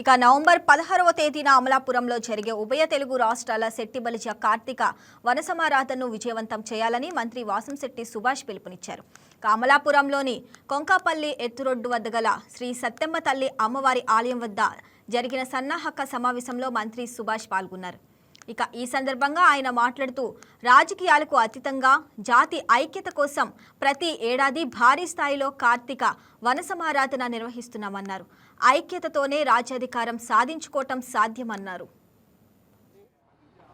ఇక నవంబర్ పదహారవ తేదీన అమలాపురంలో జరిగే ఉభయ తెలుగు రాష్ట్రాల శెట్టిబలిజ కార్తీక వనసమారాధనను విజయవంతం చేయాలని మంత్రి వాసంశెట్టి సుభాష్ పిలుపునిచ్చారు. అమలాపురంలోని కొంకాపల్లి ఎత్తురొడ్డు వద్ద గల శ్రీ సత్తెమ్మ తల్లి అమ్మవారి ఆలయం వద్ద జరిగిన సన్నాహక సమావేశంలో మంత్రి సుభాష్ పాల్గొన్నారు. ఇక ఈ సందర్భంగా ఆయన మాట్లాడుతూ రాజకీయాలకు అతీతంగా జాతి ఐక్యత కోసం ప్రతి ఏడాది భారీ స్థాయిలో కార్తీక వనసమారాధన నిర్వహిస్తున్నామన్నారు. ఐక్యతతోనే రాజ్యాధికారం సాధించుకోవటం సాధ్యమన్నారు.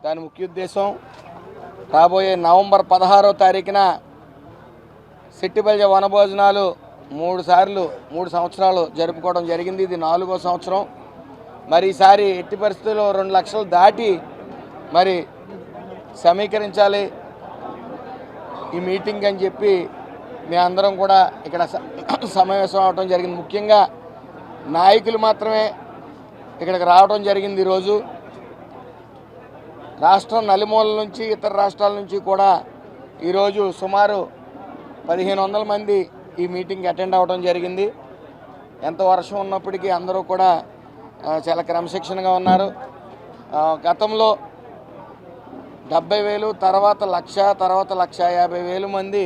దాని ముఖ్య ఉద్దేశం రాబోయే నవంబర్ పదహారో తారీఖున సిట్టిపల్లి వనభోజనాలు మూడు సార్లు మూడు సంవత్సరాలు జరుపుకోవడం జరిగింది. ఇది నాలుగో సంవత్సరం. మరి ఈసారి ఎట్టి పరిస్థితుల్లో రెండు లక్షలు దాటి మరి సమీకరించాలి. ఈ మీటింగ్ అని చెప్పి మేమందరం కూడా ఇక్కడ స- సమావేశం అవడం జరిగింది. ముఖ్యంగా నాయకులు మాత్రమే ఇక్కడికి రావడం జరిగింది ఈరోజు. రాష్ట్రం నలుమూలల నుంచి ఇతర రాష్ట్రాల నుంచి కూడా ఈరోజు సుమారు పదిహేను వందల మంది ఈ మీటింగ్కి అటెండ్ అవ్వడం జరిగింది. ఎంత వర్షం ఉన్నప్పటికీ అందరూ కూడా చాలా క్రమశిక్షణగా ఉన్నారు. గతంలో డెబ్బై వేలు తర్వాత లక్ష తర్వాత లక్ష యాభై వేలు మంది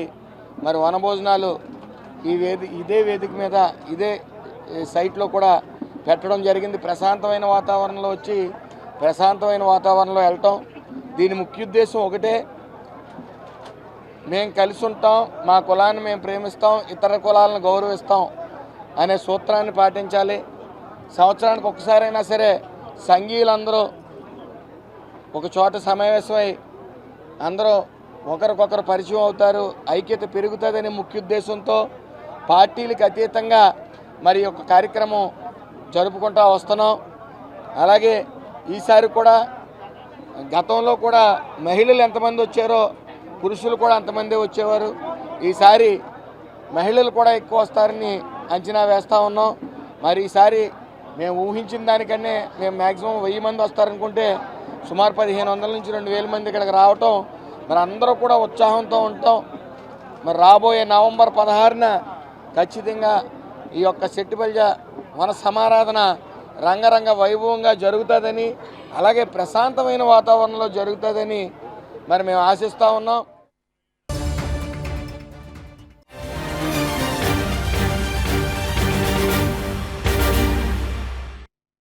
మరి వనభోజనాలు ఈ వేది ఇదే వేదిక మీద ఇదే సైట్లో కూడా పెట్టడం జరిగింది. ప్రశాంతమైన వాతావరణంలో వచ్చి ప్రశాంతమైన వాతావరణంలో వెళ్ళటం. దీని ముఖ్య ఉద్దేశం ఒకటే. మేము కలిసి ఉంటాం మా కులాన్ని మేము ప్రేమిస్తాం ఇతర కులాలను గౌరవిస్తాం అనే సూత్రాన్ని పాటించాలి. సంవత్సరానికి ఒకసారైనా సరే సంఘీయులందరూ ఒక చోట సమావేశమై అందరూ ఒకరికొకరు పరిచయం అవుతారు ఐక్యత పెరుగుతుందనే ముఖ్య ఉద్దేశంతో పార్టీలకు అతీతంగా మరి ఒక కార్యక్రమం జరుపుకుంటూ వస్తున్నాం. అలాగే ఈసారి కూడా గతంలో కూడా మహిళలు ఎంతమంది వచ్చారో పురుషులు కూడా అంతమంది వచ్చేవారు. ఈసారి మహిళలు కూడా ఎక్కువ వస్తారని అంచనా వేస్తూ ఉన్నాం. మరి ఈసారి మేము ఊహించిన దానికన్నా మేము మ్యాక్సిమం వెయ్యి మంది వస్తారనుకుంటే సుమారు పదిహేను వందల నుంచి రెండు వేల మంది ఇక్కడికి రావటం మరి అందరూ కూడా ఉత్సాహంతో ఉంటాం. మరి రాబోయే నవంబర్ పదహారున ఖచ్చితంగా ఈ యొక్క సెట్టిబల్జ వన సమారాధన రంగరంగ వైభవంగా జరుగుతుందని అలాగే ప్రశాంతమైన వాతావరణంలో జరుగుతుందని మరి మేము ఆశిస్తూ ఉన్నాం.